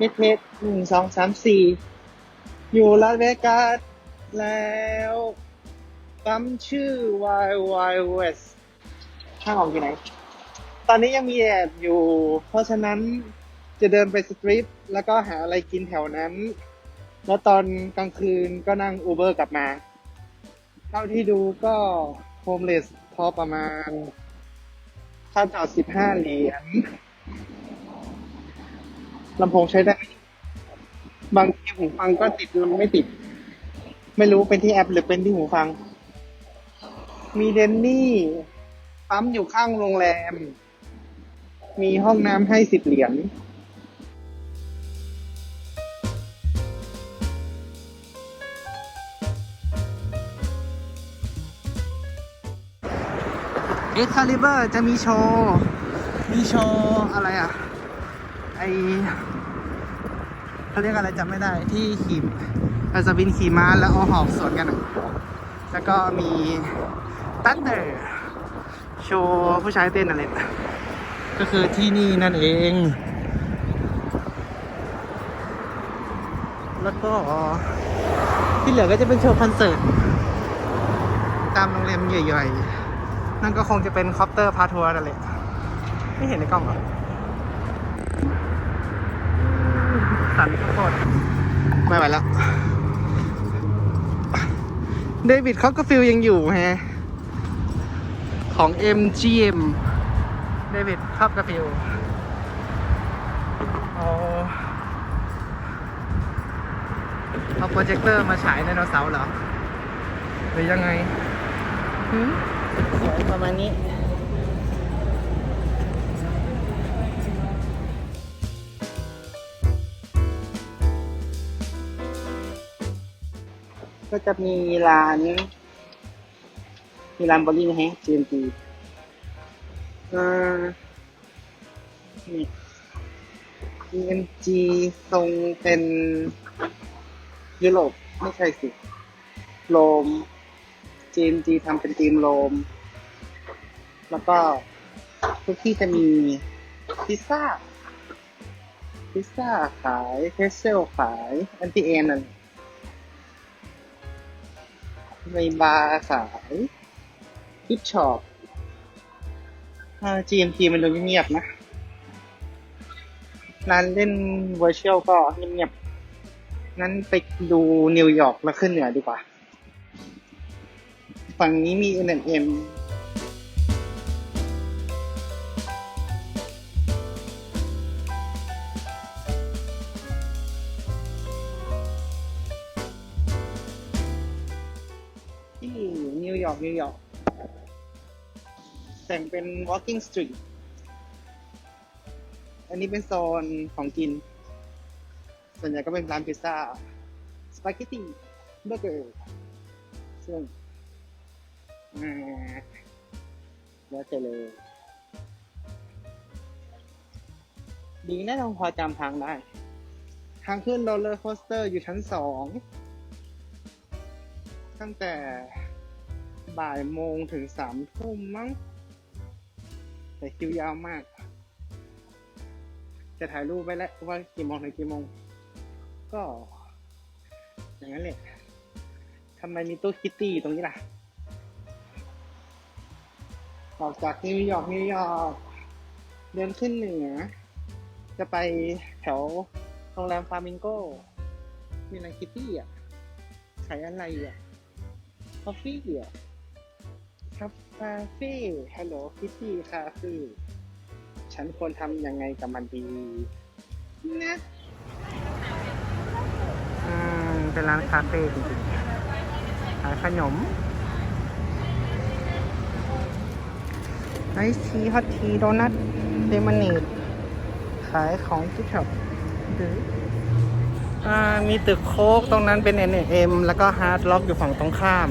เมเทสหนึ่งสองสามสี่อยู่ลาสเวกัสแล้วปั๊มชื่อ Y Y West ข้างออกอยู่ไหน ตอนนี้ยังมีแอดอยู่ เพราะฉะนั้นจะเดินไปสตรีทแล้วก็หาอะไรกินแถวนั้น แล้วตอนกลางคืนก็นั่งอูเบอร์กลับมา เท่าที่ดูก็โฮมเลสพอประมาณค่าจอดสิบห้าเหรียญ ลำโพงใช้ได้ บางทีหูฟังก็ติดบางไม่ติด ไม่รู้เป็นที่แอปหรือเป็นที่หูฟัง มีเดนนี่ปั๊มอยู่ข้างโรงแรม มีห้องน้ำให้สิบเหรียญเอ็กคาลิเบอร์จะมีโชว์ มีโชว์ อะไรอะ ไอ เขาเรียกอะไรจำไม่ได้ที่ขี่อัศวินขี่ม้าแล้วเอาหอกสวนกัน แล้วก็มีตันเดอร์โชว์ผู้ชายเต้นอะไรก็คือที่นี่นั่นเอง แล้วก็ที่เหลือก็จะเป็นโชว์คอนเสิร์ต ตามโรงแรมใหญ่ๆ นั่นก็คงจะเป็นคอปเตอร์พาทัวร์นั่นแหละไม่เห็นในกล้องเหรอ สันโคตรไม่ไหวแล้ว เดวิดเขาก็ฟิลยังอยู่แฮะ ของ MGM เดวิดครอบกระฟิลเอาเอาโปรเจคเตอร์มาฉายไดโนเสาร์เหรอ หรือยังไงหืมสวยประมาณนี้ ก็จะมีร้าน มีร้านบอลลี่นะฮะ GMT อ่านี่ GMG ทรงเป็นยุโรปไม่ใช่สิ โรม GMG ทำเป็นทีมโรม แล้วก็ทุกที่จะมีพิซซ่า พิซซ่าขายเพสเซลขาย อันติเอนนั่น มีบาร์ขายกิฟช็อป GMT มันดูเงียบๆนะ ร้านเล่นเวอร์ชวลก็เงียบๆงั้นไปดูนิวยอร์กแล้วขึ้นเหนือดีกว่า ฝั่งนี้มี N&M ยอร์กนิวยอร์กแต่งเป็น walking street อันนี้เป็นโซนของกิน ส่วนใหญ่ก็เป็นร้านพิซซ่า สปาเกตตี้เบอร์เกอร์ซึ่งอ่าแล้วเจอเลย ดีนะเราพอจำทางได้ ทางขึ้นโรลเลอร์โคสเตอร์อยู่ชั้นสอง ตั้งแต่ บ่ายโมงถึงสามทุ่มมั้ง แต่คิวยาวมาก จะถ่ายรูปไว้แล้วว่ากี่โมงถึงกี่โมง ก็ อย่างนั้นแหละทำไมมีตู้คิตตี้ตรงนี้ล่ะ ออกจากนิวยอร์กนิวยอร์กเดินขึ้นเหนือ จะไปแถวโรงแรมฟามิงโกมีอะไรคิตตี้อะขายอะไรอะคอฟฟี่อะ คาเฟ่ฮัลโหลคิตตี้คาเฟ่ฉันควรทำยังไงกับมันดีนะอืมเป็นร้านคาเฟ่จริงๆขายขนมไอซีฮอตทีโดนัทเลมอนเนดขายของที่ช็อปหรืออ่ามีตึกโค้กตรงนั้นเป็น N&M แล้วก็ฮาร์ดล็อกอยู่ฝั่งตรงข้าม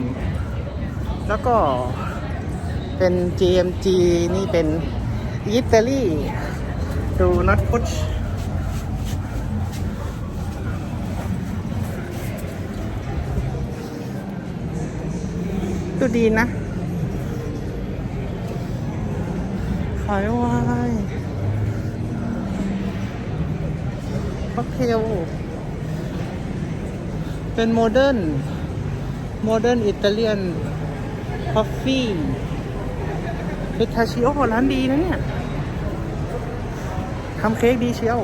แล้วก็ เป็น GMG นี่เป็นอิตาลีดูน็อตพุชดูดีนะขายวายค็อกเทลเป็นโมเดิร์นโมเดิร์นอิตาเลียนคอฟฟี่ เอทาชิโอร้านดีนะเนี่ยทำเค้กดีเชียว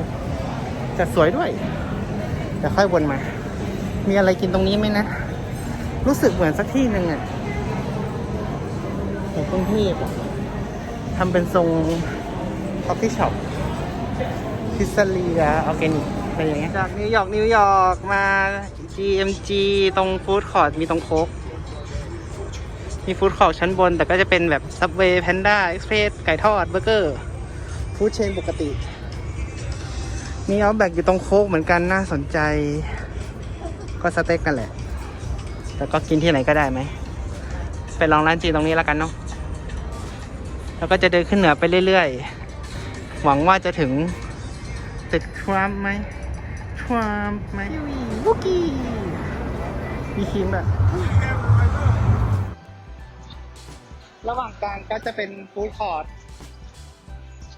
จัดสวยด้วย แต่ค่อยวนมา มีอะไรกินตรงนี้ไหมนะ รู้สึกเหมือนสักที่หนึ่งอะในกรุงเทพทำเป็นทรงคอฟฟี่ช็อปพิซซ r ียออร์แกนิกอะไรอย่างเงี้ยจากนิวยอร์กนิวยอร์กมา GMG ตรงฟู้ดคอร์ t มีตรงโคก มีฟู้ดคอร์ t ชั้นบน แต่ก็จะเป็นแบบ Subway Panda Express ไก่ทอดเบอร์เกอร์ฟู้ดเชนปกติ มีเอาแบกอยู่ตรงโคกเหมือนกันน่าสนใจ ก็สเต็กกันแหละ แต่ก็กินที่ไหนก็ได้ไหม ไปลองร้านจีนตรงนี้แล้วกันเนาะแล้วก็จะเดินขึ้นเหนือไปเรื่อยๆ หวังว่าจะถึงตึกทรัมป์ไหมทรัมป์ไหมวุกี้มีครีมแบบ ระหว่างกลางก็จะเป็นฟู้ดคอร์ท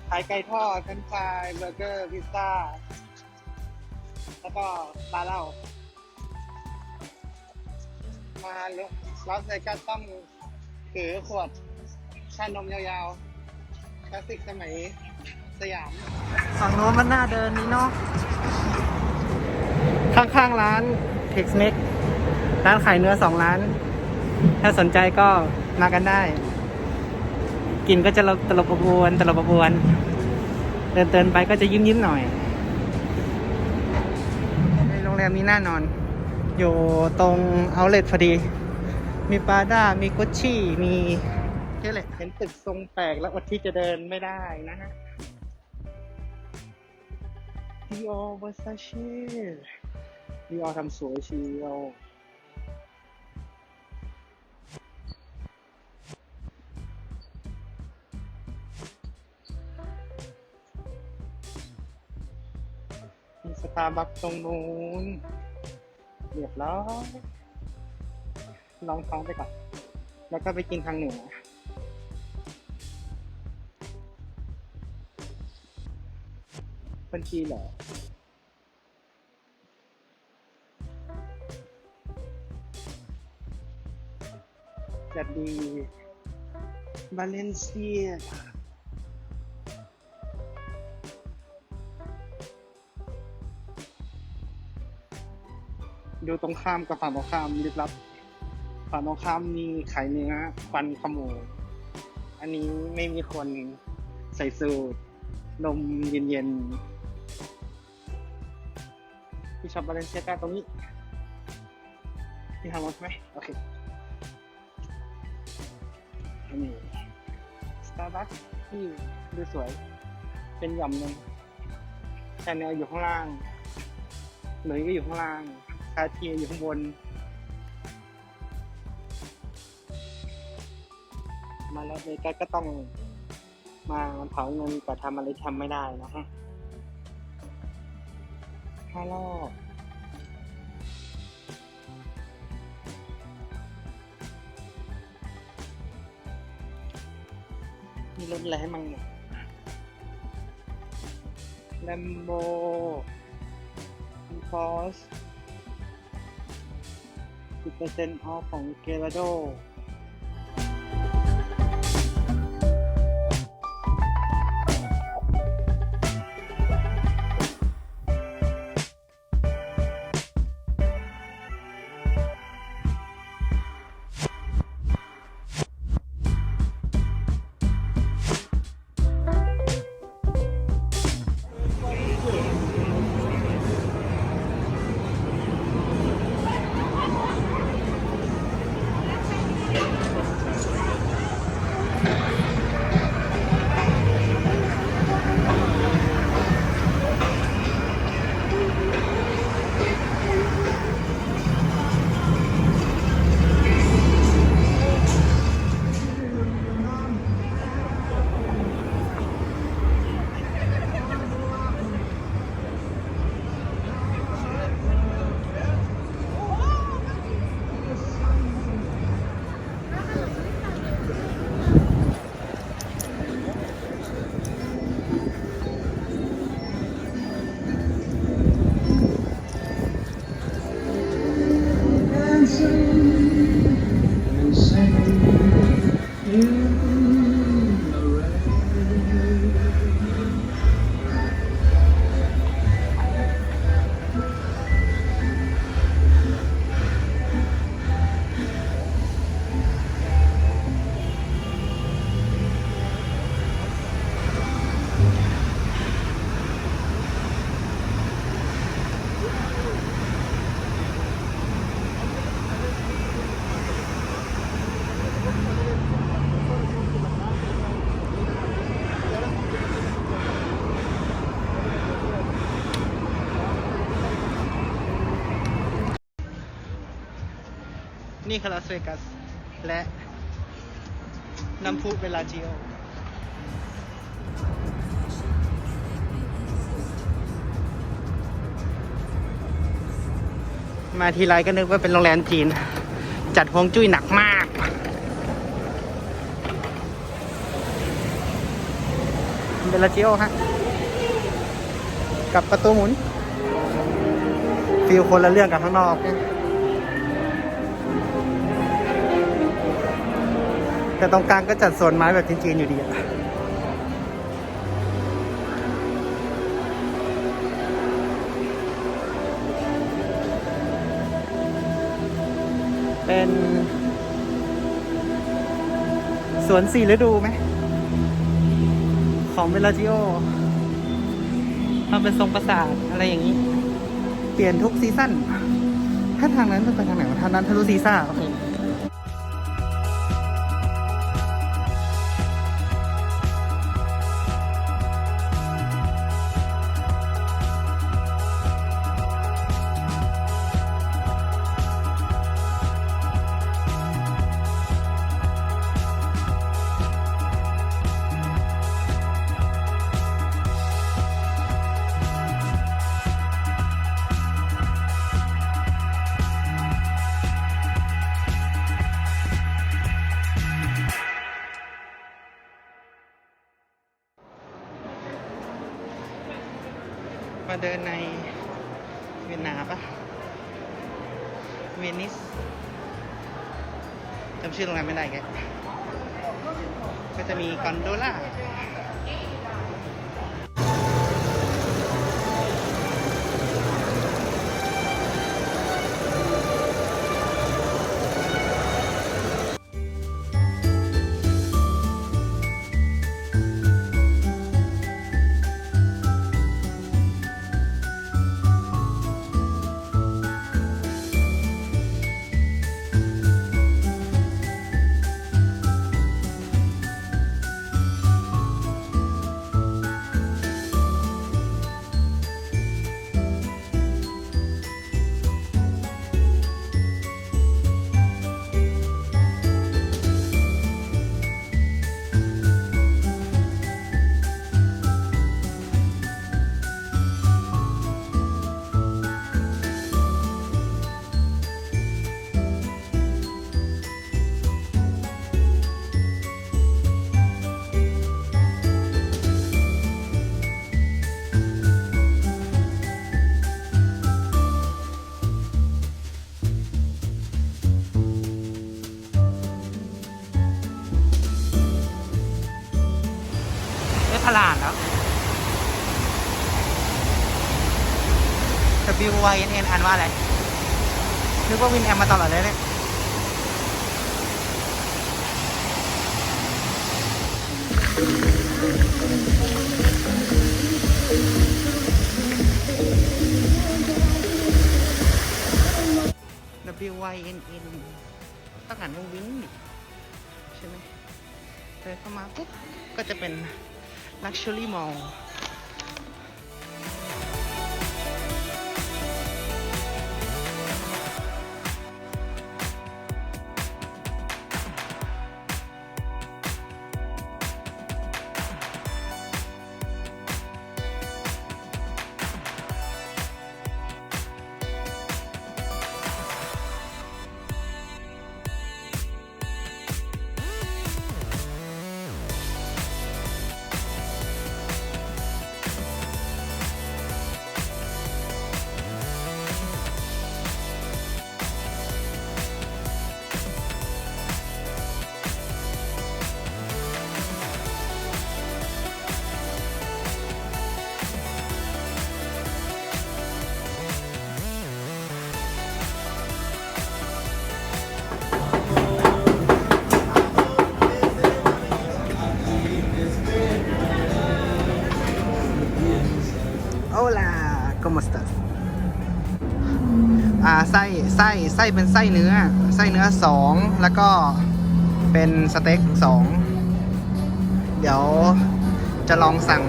ขายไก่ทอดเฟรนช์ฟรายเบอร์เกอร์พิซซ่า แล้วก็ร้านเหล้ามาลอสเวกัสต้องถือขวดชานมยาวๆคลาสสิกสมัยสยามฝั่งโน้นมันน่าเดินนี้เนาะข้างๆร้านเท็กซ์เม็กร้านขายเนื้อสองร้าน ถ้าสนใจก็มากันได้ กินก็จะตลบอบอวนตลบอบอวนเดินเดินๆไปก็จะยิ้มยิ้มๆหน่อยในโรงแรมนี้น่านอน อยู่ตรงเอาเล t พอดี มีปาด้ามีกุชชี่มีแค่แหละเห็นตึกทรงแปลกแล้วอดที่จะเดินไม่ได้นะฮะดีออเวอร์ซาเช่ดีออทำสวยเชียว มีสตาร์บัคตรงนู้นเรียบร้อยลองท้องไปก่อน แล้วก็ไปกินทางเหนือบัญชีเหรอจัดดีบาเลนเซีย ดูตรงข้ามกับฝั่งตรงข้ามลึกลับฝั่งตรงข้ามมีขายเนื้อควันขโมงอันนี้ไม่มีคนใส่สูทลมเย็นๆที่ชอปบาเลนเซียกาตรงนี้ที่ทำรถใช่ไหมโอเคอันนี้สตาร์บัคที่ดูสวย เป็นหย่อมหนึ่งชาแนลอยู่ข้างล่าง หนุ่ยก็อยู่ข้างล่าง คาเทียอยู่ข้างบน มาแล้วเมกาก็ต้องมาเผาเงินแต่ทำอะไรทำไม่ได้นะฮะห้ารอบมีรถอะไรให้มั่งเนี่ยแลมโบฟอส 10%ออฟของเกลาโด นี่ลาสเวกัส และน้ำพุเวลาจิโอมาทีไรก็นึกว่าเป็นโรงแรมจีน จัดฮวงจุ้ยหนักมาก เบลลาจิโอฮะ กับประตูหมุนฟิลคนละเรื่องกับข้างนอก แต่ตรงกลางก็จัดโซนไม้แบบจีนๆอยู่ดีอะเป็นสวนสี่ฤดูไหม ของเบลลาจิโอทำเป็นทรงปราสาทอะไรอย่างนี้ เปลี่ยนทุกซีซั่นถ้าทางนั้นจะไปทางไหนวะทางนั้นทะลุซีซ่าโอเค ดินในเวียนนาปะเวนิสจำชื่อโรงแรมไม่ได้แกก็จะมีกอนโดล่า ว่าอะไร นึกว่าวินแอมมาตลอดเลยเนี่ย W Y N N ต้องอ่านว่าวินดิใช่ไหมเดินเข้ามาปุ๊บก็จะเป็น Luxury Mall ไส้ไส้เป็นไส้เนื้อ ไส้เนื้อสองแล้วก็เป็นสเต็กสองเดี๋ยวจะลองสั่ง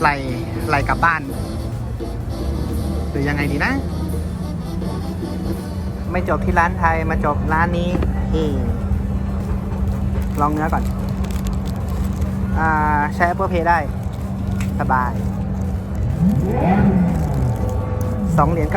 ไหลไหลกลับบ้าน หรือยังไงดีนะ ไม่จบที่ร้านไทยมาจบร้านนี้ลองเนื้อก่อน อ่า ใช้ Apple Pay ได้ สบาย 2 เหรียญ 99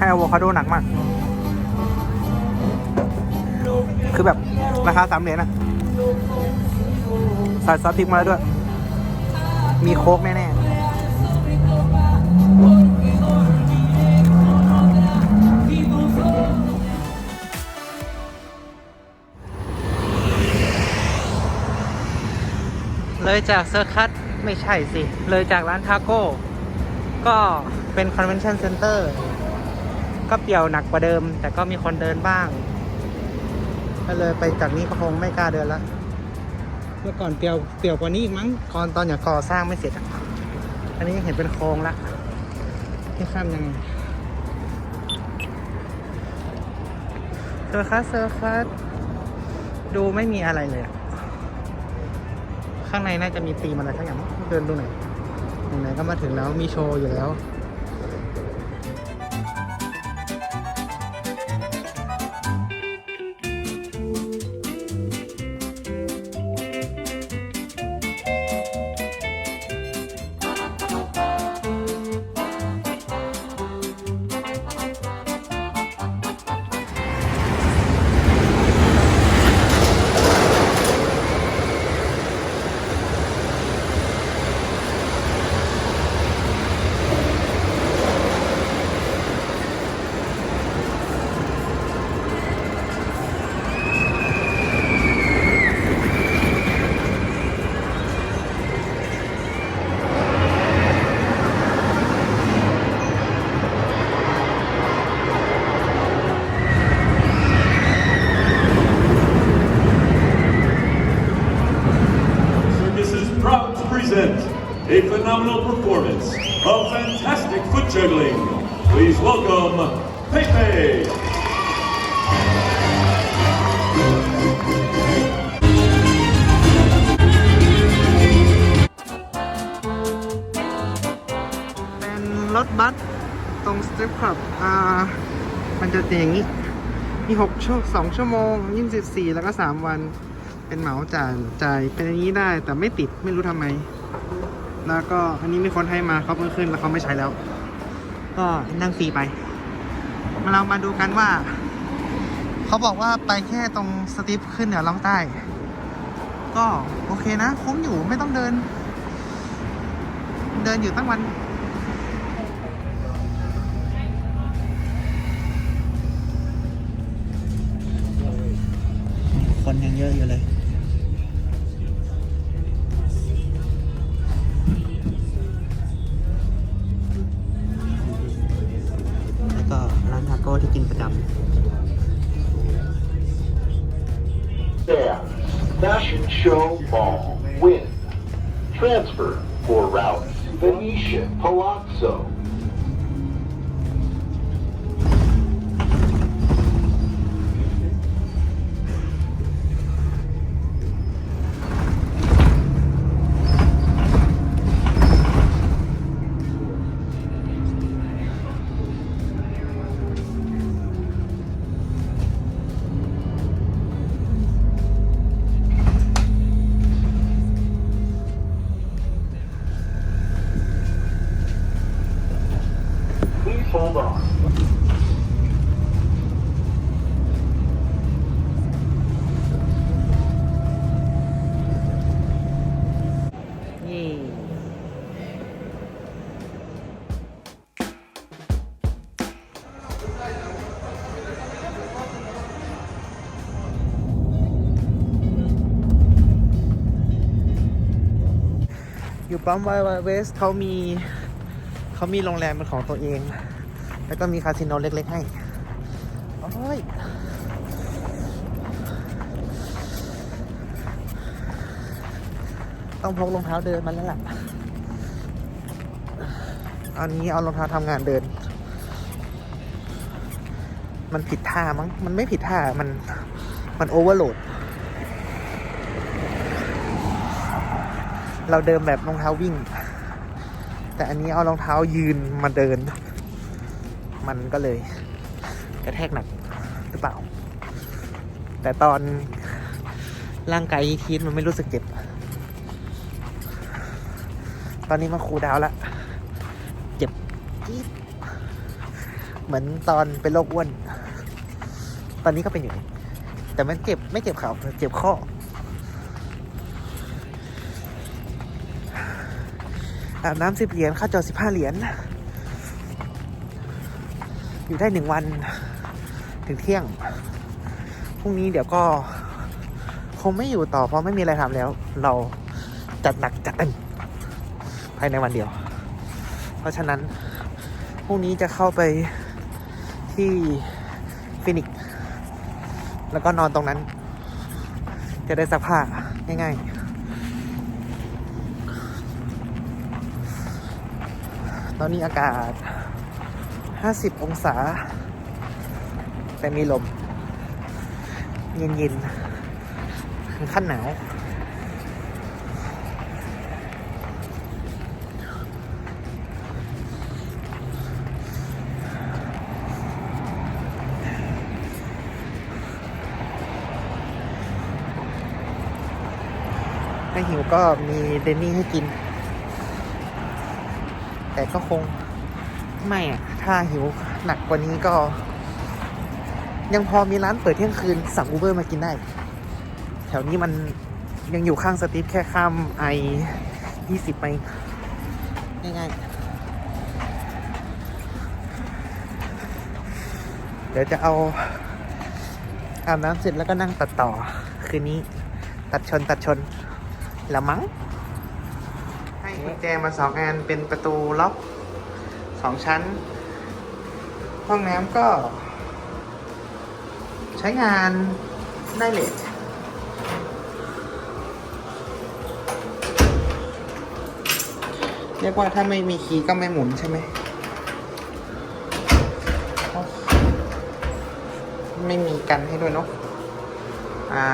ให้อะโวคาโดหนักมาก คือแบบราคาสามเหรียญนะใส่ซอสพริกมาแล้วด้วย มีโค้กแน่ๆ เลยจากเซอร์คัสไม่ใช่สิ เลยจากร้านทาโก้ ก็เป็นคอนเวนชั่นเซ็นเตอร์ ก็เปี่ยวหนักกว่าเดิม แต่ก็มีคนเดินบ้าง ก็เลยไปจากนี้ก็คงไม่กล้าเดินละเมื่อก่อนเปลี่ยวเปลี่ยวกว่านี้อีกมั้งก่อนตอนอย่างก่อสร้างไม่เสร็จอะอันนี้ยังเห็นเป็นโครงละที่ข้ามยังไงเซอร์คัสเซอร์คัสดูไม่มีอะไรเลยอะข้างในน่าจะมีธีมอะไรสักอย่างมั้งเดินดูหน่อยไหนๆก็มาถึงแล้วมีโชว์อยู่แล้ว เป็นรถบัสตรงสตรีทคลับอ่ามันจะเป็นอย่างนี้ มีหกชั่วสองชั่วโมงยี่สิบสี่แล้วก็สามวัน เป็นเหมาจ่ายจ่ายเป็นอย่างนี้ได้แต่ไม่ติดไม่รู้ทำไม แล้วก็อันนี้มีคนให้มาเขาเพิ่งขึ้นแล้วเขาไม่ใช้แล้ว ก็นั่งฟรีไป มาเรามาดูกันว่า เขาบอกว่าไปแค่ตรงสติปขึ้นเหนือล่องใต้ ก็โอเคนะ คุ้มอยู่ไม่ต้องเดิน เดินอยู่ตั้งวัน อยู่ปั๊มไวเวสเขามีเขามีโรงแรมเป็นของตัวเอง แล้วก็มีคาสิโนเล็ก ๆ ให้โอ้ยต้องพกรองเท้าเดินมาแล้วล่ะอันนี้เอารองเท้าทำงานเดิน มันผิดท่ามั้ง มันไม่ผิดท่า มัน มันโอเวอร์โหลด เราเดินแบบรองเท้าวิ่ง แต่อันนี้เอารองเท้ายืนมาเดิน มันก็เลย กระแทกหนักหรือเปล่า แต่ตอนร่างกายทีนมันไม่รู้สึกเจ็บ ตอนนี้มาคูดาวแล้วเจ็บจี๊ดเหมือนตอนเป็นโรคอ้วน ตอนนี้ก็เป็นอยู่ แต่มันเจ็บไม่เจ็บเขาเจ็บข้อ อาบน้ำสิบเหรียญ ค่าจอดสิบห้าเหรียญ อยู่ได้หนึ่งวัน ถึงเที่ยง พรุ่งนี้เดี๋ยวก็ คงไม่อยู่ต่อเพราะไม่มีอะไรทำแล้ว เราจัดหนักจัดเต็มภายในวันเดียว เพราะฉะนั้น พรุ่งนี้จะเข้าไปที่ฟินิกซ์แล้วก็นอนตรงนั้น จะได้ซักผ้าง่ายๆ ตอนนี้อากาศ 50 องศา แต่มีลม เย็นๆถึงขั้นหนาวถ้าหิวก็มีเดนนี่ให้กิน แต่ก็คงไม่อะถ้าหิวหนักกว่านี้ก็ ยังพอมีร้านเปิดเที่ยงคืนสั่งอูเบอร์มากินได้ แถวนี้มันยังอยู่ข้างสตรีทแค่ข้ามไอยี่สิบไปง่ายๆ เดี๋ยวจะเอาอาบน้ำเสร็จแล้วก็นั่งตัดต่อ คืนนี้ตัดชนตัดชนละมั้ง กุญแจมาสองอันเป็นประตูล็อกสองชั้น ห้องน้ำก็ ใช้งานได้เลยเรียกว่าถ้าไม่มีคีย์ก็ไม่หมุนใช่ไหม ไม่มีกันให้ด้วยเนาะ อ่า